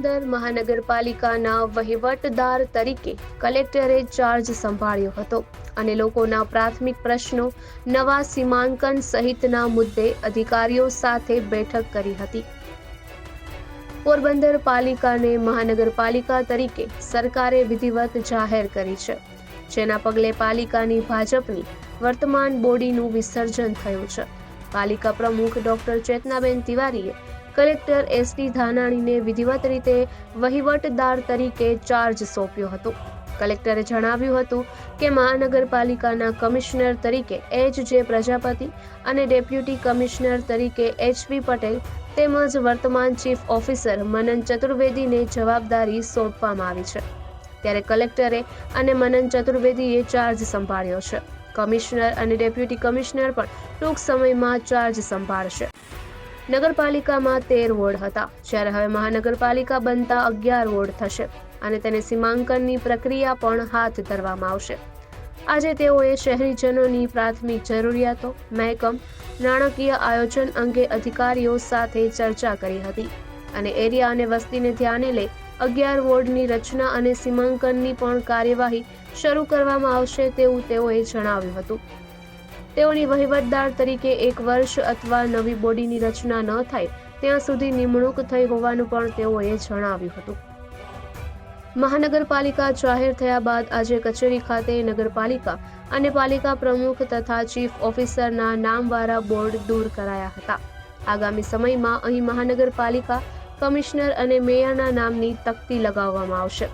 પોરબંદર મહાનગરપાલિકાના વહીવટદાર તરીકે કલેક્ટરે ચાર્જ સંભાળ્યો હતો અને લોકોના પ્રાથમિક પ્રશ્નો, નવા સીમાંકન સહિતના મુદ્દે અધિકારીઓ સાથે બેઠક કરી હતી. પોરબંદર પાલિકાને મહાનગરપાલિકા તરીકે સરકારે વિધિવત જાહેર કરી છે. જેના પગલે પાલિકાની ભાજપની વર્તમાન બોડીનું વિસર્જન થયું છે. પાલિકા પ્રમુખ ડોક્ટર ચેતનાબેન તિવારીએ કલેક્ટર એસટી ધાનાણીને વિધિવત રીતે વહીવટદાર તરીકે ચાર્જ સોંપ્યો હતો. કલેક્ટરે જણાવ્યું હતું કે મહાનગરપાલિકાના કમિશનર તરીકે એચ જે પ્રજાપતિ અને ડેપ્યુટી કમિશનર તરીકે એચપી પટેલ તેમજ વર્તમાન ચીફ ઓફિસર મનન ચતુર્વેદીને જવાબદારી સોંપવામાં આવી છે. ત્યારે કલેક્ટરે અને મનન ચતુર્વેદીએ ચાર્જ સંભાળ્યો છે. કમિશનર અને ડેપ્યુટી કમિશનર પણ ટૂંક સમયમાં ચાર્જ સંભાળશે. નગરપાલિકામાં તેર વોર્ડ હતા. જ્યારે હવે મહાનગરપાલિકા બનતા અગિયાર વોર્ડ થશે અને તેને સીમાંકનની પ્રક્રિયા પણ હાથ ધરવામાં આવશે. આજે તેઓએ શહેરીજનોની પ્રાથમિક જરૂરિયાતો, મહેકમ, નાણાકીય આયોજન અંગે અધિકારીઓ સાથે ચર્ચા કરી હતી અને એરિયા અને વસ્તીને ધ્યાને લઈ અગિયાર વોર્ડની રચના અને સીમાંકનની પણ કાર્યવાહી શરૂ કરવામાં આવશે તેવું તેઓએ જણાવ્યું હતું. તેઓની વહીવટદાર તરીકે એક વર્ષ અથવા નવી બોડીની રચના ન થાય, ત્યાં સુધી નિમણૂક થઈ હોવાનું પણ તેઓએ જણાવ્યું હતું. મહાનગરપાલિકા જાહેર થયા બાદ આજે કચેરી ખાતે નગરપાલિકા અને પાલિકા પ્રમુખ તથા ચીફ ઓફિસરના નામવાળા બોર્ડ દૂર કરાયા હતા. આગામી સમયમાં અહીં મહાનગરપાલિકા, કમિશનર અને મેયરના નામની તકતી લગાવવામાં આવશે.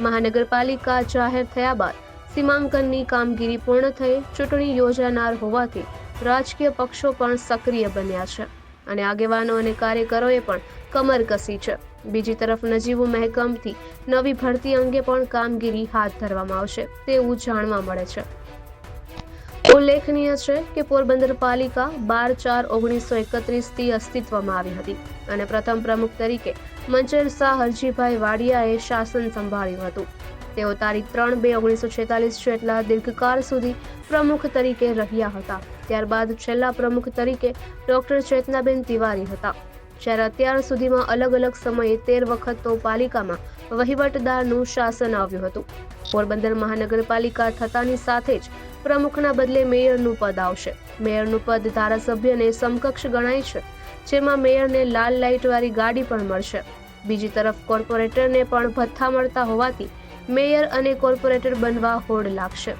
મહાનગરપાલિકા જાહેર થયા બાદ સીમાંકનની કામગીરી પૂર્ણ થઈ, ચૂંટણી યોજાનાર હોવાથી રાજકીય પક્ષો પણ સક્રિય બન્યા છે અને આગેવાનો અને કાર્યકરોએ પણ કમર કસી છે. બીજી તરફ નજીવું મહેકમથી નવી ભરતી અંગે પણ કામગીરી હાથ ધરવામાં આવશે, તેવું જાણવા મળે છે. ઉલ્લેખનીય છે કે પોરબંદર પાલિકા બાર ચાર ઓગણીસો એકત્રીસથી અસ્તિત્વમાં આવી હતી અને પ્રથમ પ્રમુખ તરીકે મંચર શાહ હરજીભાઈ વાડિયાએ શાસન સંભાળ્યું હતું. તેઓ તારીખ ત્રણ બે ઓગણીસો છેતાલીસ જેટલા દીર્ઘકાળ સુધી પ્રમુખ તરીકે રહ્યા હતા. ત્યારબાદ છેલ્લા પ્રમુખ તરીકે ડોક્ટર ચેતનાબેન તિવારી હતા. જ્યારે અત્યાર સુધીમાં અલગ અલગ સમયે તેર વખત તો પાલિકામાં વહીવટદારનું શાસન આવ્યું હતું. પોરબંદર મહાનગરપાલિકા થતાની સાથે જ પ્રમુખના બદલે મેયરનું પદ આવશે. મેયરનું પદ ધારાસભ્યને સમકક્ષ ગણાય છે, જેમાં મેયરને લાલ લાઇટવાળી ગાડી પણ મળશે. બીજી તરફ કોર્પોરેટરને પણ ભથ્થા મળતા હોવાથી મેયર અને કોર્પોરેટર બનવા હોડ લાગશે.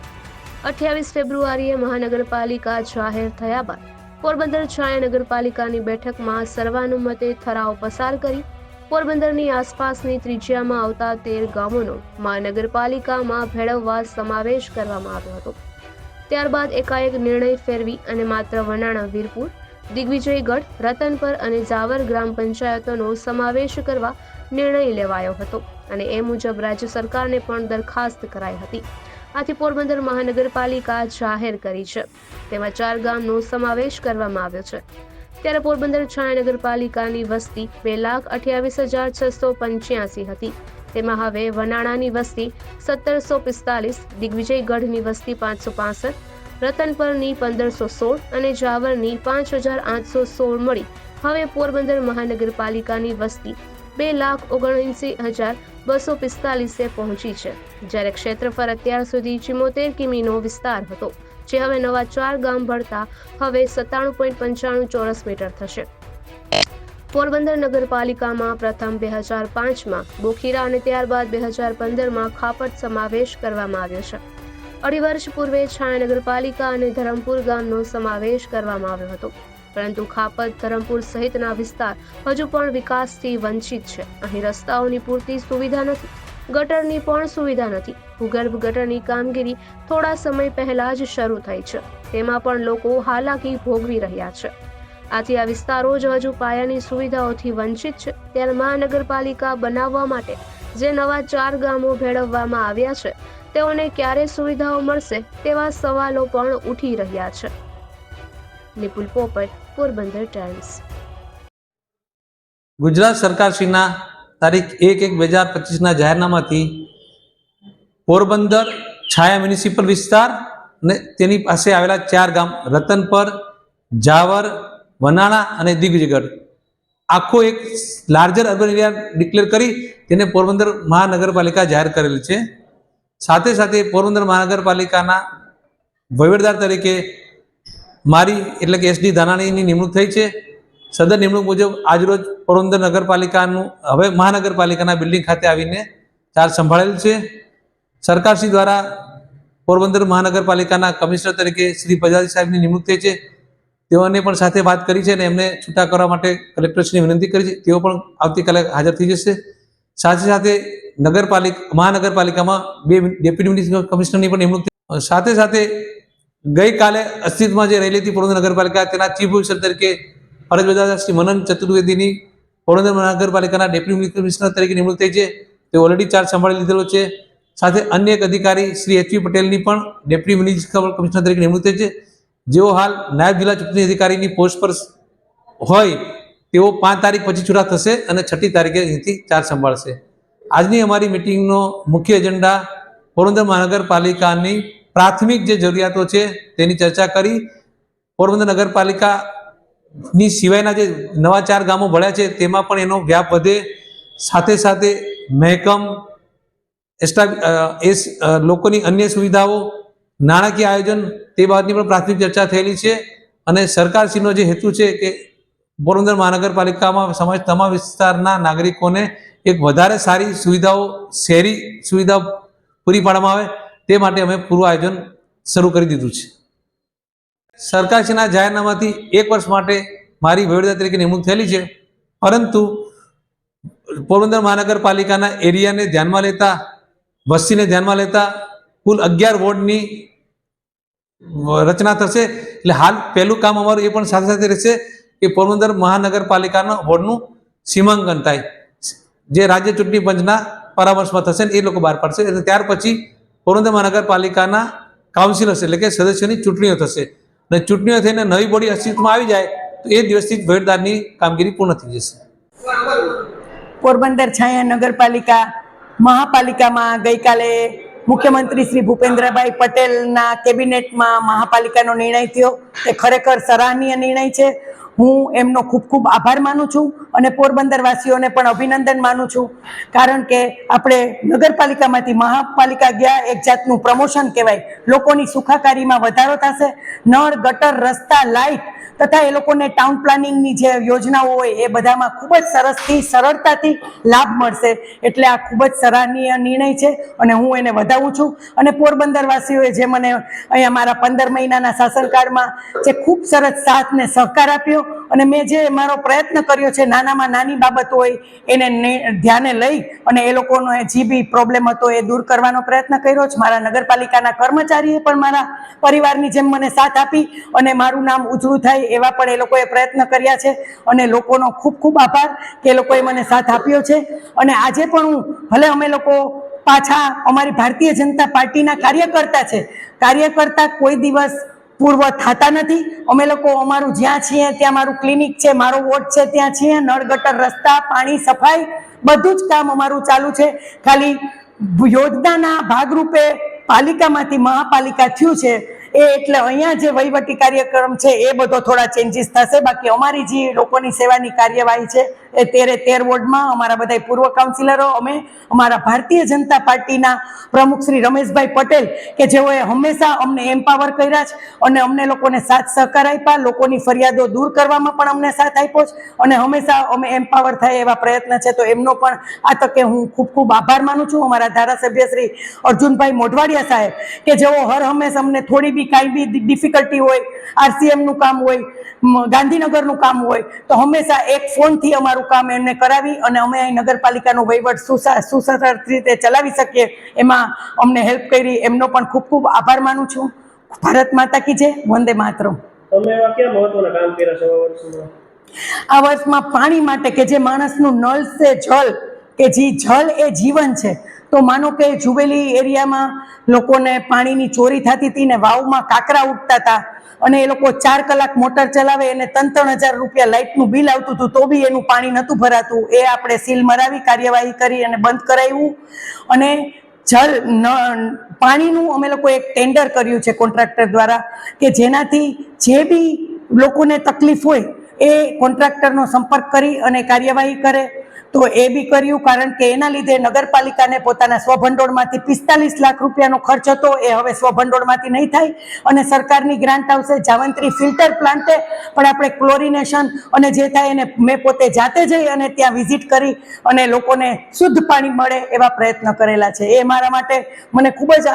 અઠ્યાવીસ ફેબ્રુઆરીએ મહાનગરપાલિકા જાહેર થયા બાદ પોરબંદર છાયા નગરપાલિકાની બેઠકમાં સર્વાનુમતે ઠરાવ પસાર કરી પોરબંદરની આસપાસની ત્રિજ્યામાં આવતા તેર ગામોનો મહાનગરપાલિકામાં ભેળવવા સમાવેશ કરવામાં આવ્યો હતો. ત્યારબાદ એકાએક નિર્ણય ફેરવી અને માત્ર વનાણા વીરપુર, દિગ્વિજયગઢ, રતનપર અને જાવર ગ્રામ પંચાયતોનો સમાવેશ કરવા નિર્ણય લેવાયો હતો. અને એ મુજબ રાજ્ય સરકારને પણ દરખાસ્ત કરાઈ હતી. આથી પોરબંદર મહાનગરપાલિકા જાહેર કરી છે. તેમાં ચાર ગામનો સમાવેશ કરવામાં આવ્યો છે. ત્યારે પોરબંદર છાયા નગરપાલિકાની વસ્તી બે લાખ અઠ્યાવીસ હજાર છસો પંચ્યાસી હતી. તેમાં હવે વનાણાની વસ્તી સત્તરસો પિસ્તાલીસ, દિગ્વિજયગઢની વસ્તી પાંચસો પાસઠ, રતનપરની પંદરસો સોળ અને જાવરની પાંચ હજાર આઠસો સોળ મળી. હવે પોરબંદર મહાનગરપાલિકાની વસ્તી બે લાખ ઓગણએંસી હજાર બસો પિસ્તાલીસે પહોંચી છે, જ્યારે ક્ષેત્રફળ અત્યાર સુધી ચિમોતેર કિમીનો વિસ્તાર હતો, જે હવે નવા ચાર ગામ ભળતા હવે સત્તાણું પોઈન્ટ પંચાણું ચોરસ મીટર થશે. પોરબંદર નગરપાલિકામાં પ્રથમ બે હજાર પાંચમાં બોખીરા અને ત્યારબાદ બે હજાર પંદરમાં ખાપટ સમાવેશ કરવામાં આવ્યો છે. અઢી વર્ષ પૂર્વે છાયા નગરપાલિકા અને ધરમપુર ગામનો સમાવેશ કરવામાં આવ્યો હતો. પરંતુ ખાપત ધરમપુર સહિતના વિસ્તાર હજુ પણ વિકાસથી વંચિત છે. અહીં રસ્તાઓની પૂરતી સુવિધા નથી, ગટરની પણ સુવિધા નથી. ભૂગર્ભ ગટરની કામગીરી થોડા સમય પહેલા જ શરૂ થઈ છે. તેમાં પણ લોકો હાલાકી ભોગવી રહ્યા છે. આથી આ વિસ્તારો જ હજુ પાયાની સુવિધાઓથી વંચિત છે. ત્યારે મહાનગરપાલિકા બનાવવા માટે જે નવા ચાર ગામો ભેળવવામાં આવ્યા છે, તેઓને ક્યારે સુવિધાઓ મળશે તેવા સવાલો પણ ઉઠી રહ્યા છે. નિપુલ પોપટ પોરબંદર ટાઈમ્સ ગુજરાત સરકારશ્રીના તારીખ એક એક બે હજાર પચીસના જાહેરનામાથી પોરબંદર છાયા મ્યુનિસિપલ વિસ્તાર અને તેની પાસે આવેલા ચાર ગામ રતનપર, જાવર, વનાણા અને દિગ્વિજયગઢ. આખો એક લાર્જર અર્બન એરિયા ડિક્લેર કરી તેને પોરબંદર મહાનગરપાલિકા જાહેર કરેલ છે. સાથે સાથે પોરબંદર મહાનગરપાલિકાના વહીવટદાર તરીકે મારી એટલે કે એસડી ધાનાણીની નિમણૂક થઈ છે. સદર નિમણૂક મુજબ આજરોજ પોરબંદર નગરપાલિકાનું, હવે મહાનગરપાલિકાના બિલ્ડિંગ ખાતે આવીને ચાર્જ સંભાળેલ છે. સરકારશ્રી દ્વારા પોરબંદર મહાનગરપાલિકાના કમિશનર તરીકે શ્રી પ્રજાજી સાહેબની નિમણૂક થઈ છે. તેઓને પણ સાથે વાત કરી છે અને એમને છૂટા કરવા માટે કલેક્ટરશ્રીની વિનંતી કરી છે. તેઓ પણ આવતીકાલે હાજર થઈ જશે. સાથે સાથે નગરપાલિકા, મહાનગરપાલિકામાં બે ડેપ્યુટી કમિશનરની પણ નિમણૂક સાથે સાથે ગઈકાલે અસ્તિત્વમાં જે રહેલી હતી પોરબંદર નગરપાલિકા, તેના ચીફ ઓફિસર તરીકે ફરજ બજાવતા શ્રી મનન ચતુર્વેદીની પોરબંદર મહાનગરપાલિકાના ડેપ્યુટી કમિશનર તરીકે નિમણૂક થઈ છે. તે ઓલરેડી ચાર્જ સંભાળી લીધેલો છે. સાથે અન્ય એક અધિકારી શ્રી એચપી પટેલની પણ ડેપ્યુટી મ્યુનિસિપલ કમિશનર તરીકે નિમણૂક થઈ છે. જેઓ હાલ નાયબ જિલ્લા ચૂંટણી અધિકારીની પોસ્ટ પર હોય, તેઓ પાંચ તારીખ પછી છૂટા થશે અને છઠ્ઠી તારીખે અહીંથી ચાર્જ સંભાળશે. આજની અમારી મિટિંગનો મુખ્ય એજન્ડા પોરબંદર મહાનગરપાલિકાની પ્રાથમિક જે જરૂરિયાતો છે તેની ચર્ચા કરી. પોરબંદર નગરપાલિકાની સિવાયના જે નવા ચાર ગામો ભળ્યા છે તેમાં પણ એનો વ્યાપ વધે. સાથે સાથે મહેકમ, એસ્ટા એ લોકોની અન્ય સુવિધાઓ, નાણાકીય આયોજન તે બાબતની પણ પ્રાથમિક ચર્ચા થયેલી છે અને સરકારશ્રીનો જે હેતુ છે કે પોરબંદર મહાનગરપાલિકામાં સમાજ તમામ વિસ્તારના નાગરિકોને એક વધારે સારી સુવિધાઓ, શહેરી સુવિધાઓ પૂરી પાડવામાં આવે. તે માટે અમે પૂરું આયોજન શરૂ કરી દીધું છે. સરકારશ્રીના જાહેરનામાથી એક વર્ષ માટે મારી વહીવટદાર તરીકે નિમણૂક થયેલી છે. પરંતુ પોરબંદર મહાનગરપાલિકાના એરિયાને ધ્યાનમાં લેતા, વસ્તીને ધ્યાનમાં લેતા કુલ અગિયાર વોર્ડની રચના થશે. એટલે હાલ પહેલું કામ અમારું એ પણ સાથે સાથે રહેશે કે પોરબંદર મહાનગરપાલિકાના વોર્ડનું સીમાંકન થાય. જે રાજ્ય ચૂંટણી પંચના પરામર્શમાં થશે ને એ લોકો બહાર પાડશે. એટલે ત્યાર પછી પોરબંદર મહાનગરપાલિકાના કાઉન્સિલર્સ એટલે કે સદસ્યોની ચૂંટણીઓ થશે. અને ચૂંટણીઓ થઈને નવી બોડી અસ્તિત્વમાં આવી જાય, તો એ દિવસથી જ વહીવટદારની કામગીરી પૂર્ણ થઈ જશે. પોરબંદર છાયા નગરપાલિકા મહાપાલિકામાં ગઈકાલે મુખ્યમંત્રી શ્રી ભૂપેન્દ્રભાઈ પટેલના કેબિનેટમાં મહાપાલિકાનો નિર્ણય થયો. એ ખરેખર સરાહનીય નિર્ણય છે. હું એમનો ખૂબ ખૂબ આભાર માનું છું અને પોરબંદરવાસીઓને પણ અભિનંદન માનું છું. કારણ કે આપણે નગરપાલિકામાંથી મહાપાલિકા ગયા, એક જાતનું પ્રમોશન કહેવાય. લોકોની સુખાકારીમાં વધારો થશે. નળ, ગટર, રસ્તા લાઇટ તથા એ લોકોને ટાઉન પ્લાનિંગની જે યોજનાઓ હોય એ બધામાં ખૂબ જ સરસથી, સરળતાથી લાભ મળશે. એટલે આ ખૂબ જ સરાહનીય નિર્ણય છે અને હું એને વધાવું છું. અને પોરબંદર વાસીઓએ જે મને અહીંયા મારા પંદર મહિનાના શાસનકાળમાં જે ખૂબ સરસ સાથ ને સહકાર આપ્યો અને મેં જે મારો પ્રયત્ન કર્યો છે, નાનામાં નાની બાબત હોય, એને ધ્યાને લઈ અને એ લોકોનો જે બી પ્રોબ્લેમ હતો, એ દૂર કરવાનો પ્રયત્ન કર્યો છે મારા નગરપાલિકાના કર્મચારીએ પણ મારા પરિવારની જેમ મને સાથ આપી અને મારું નામ ઉજળું થાય એવા પણ એ લોકોએ પ્રયત્ન કર્યા છે. અને લોકોનો ખૂબ ખૂબ આભાર કે એ લોકોએ મને સાથ આપ્યો છે. અને આજે પણ હું, ભલે અમે લોકો પાછા અમારી ભારતીય જનતા પાર્ટીના કાર્યકર્તા છે, કાર્યકર્તા કોઈ દિવસ પૂર્વ થતા નથી. અમે લોકો અમારું જ્યાં છીએ, ત્યાં મારું ક્લિનિક છે, મારો વોર્ડ છે, ત્યાં છીએ. નળ, ગટર, રસ્તા, પાણી, સફાઈ, બધું જ કામ અમારું ચાલુ છે. ખાલી યોજનાના ભાગરૂપે પાલિકામાંથી મહાપાલિકા થયું છે, એ એટલે અહીંયા જે વહીવટી કાર્યક્રમ છે, એ બધો થોડા ચેન્જીસ થશે. બાકી અમારી જે લોકોની સેવાની કાર્યવાહી છે તેરે તેર વોર્ડમાં અમારા બધા પૂર્વ કાઉન્સિલરો અમે અમારા ભારતીય જનતા પાર્ટીના પ્રમુખ શ્રી રમેશભાઈ પટેલ, કે જેઓએ હંમેશા અમને એમ્પાવર કર્યા છે અને અમને લોકોને સાથ સહકાર આપ્યા, લોકોની ફરિયાદો દૂર કરવામાં પણ અમને સાથ આપ્યો છે અને હંમેશા અમે એમ્પાવર થાય એવા પ્રયત્ન છે. તો એમનો પણ આ તકે હું ખૂબ ખૂબ આભાર માનું છું. અમારા ધારાસભ્ય શ્રી અર્જુનભાઈ મોઢવાડિયા સાહેબ, કે જેઓ હર હંમેશ અમને થોડી બી કાંઈ બી ડિફિકલ્ટી હોય આરસીએમનું કામ હોય ગાંધીનગરનું કામ હોય તો હંમેશા એક ફોનથી અમારું કામ એમને કરાવી અને અમે અહીં નગરપાલિકાનો વહીવટ સુસા રીતે ચલાવી શકીએ. એમાં અમને હેલ્પ કરી. એમનો પણ ખૂબ ખૂબ આભાર માનું છું. ભારત માતા કી જય. વંદે માતરમ. તમે એવા ક્યાં મહત્વના કામ કર્યા છે આ વર્ષમાં? આ વર્ષમાં પાણી માટે કે જે માણસનું નળ છે જલ કે જે જલ એ જીવન છે તો માનો કે જુબેલી એરિયામાં લોકોને પાણીની ચોરી થતી હતી ને વાવમાં કાંકરા ઉઠતા હતા અને એ લોકો ચાર કલાક મોટર ચલાવે અને ત્રણ ત્રણ હજાર રૂપિયા લાઇટનું બિલ આવતું હતું, તો બી એનું પાણી નહોતું ભરાતું. એ આપણે સીલ મરાવી, કાર્યવાહી કરી અને બંધ કરાવ્યું અને જળ પાણીનું અમે લોકો એક ટેન્ડર કર્યું છે કોન્ટ્રાક્ટર દ્વારા કે જેનાથી જે બી લોકોને તકલીફ હોય એ કોન્ટ્રાક્ટરનો સંપર્ક કરી અને કાર્યવાહી કરે. તો એ બી કર્યું કારણ કે એના લીધે નગરપાલિકાને પોતાના સ્વભંડોળમાંથી પિસ્તાલીસ લાખ રૂપિયાનો ખર્ચ હતો. એ હવે સ્વભંડોળમાંથી નહીં થાય. અને સરકારની ગ્રાન્ટ આવશે જાવંત્રી ફિલ્ટર પ્લાન્ટે. પણ આપણે ક્લોરિનેશન અને જે થાય એને મેં પોતે જાતે જઈ અને ત્યાં વિઝિટ કરી અને લોકોને શુદ્ધ પાણી મળે એવા પ્રયત્ન કરેલા છે. એ મારા માટે મને ખૂબ જ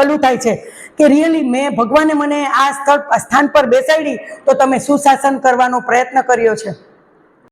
ઓલું થાય છે કે રિયલી મેં ભગવાને મને આ સ્થળ સ્થાન પર બેસાડી તો તમે સુશાસન કરવાનો પ્રયત્ન કર્યો છે.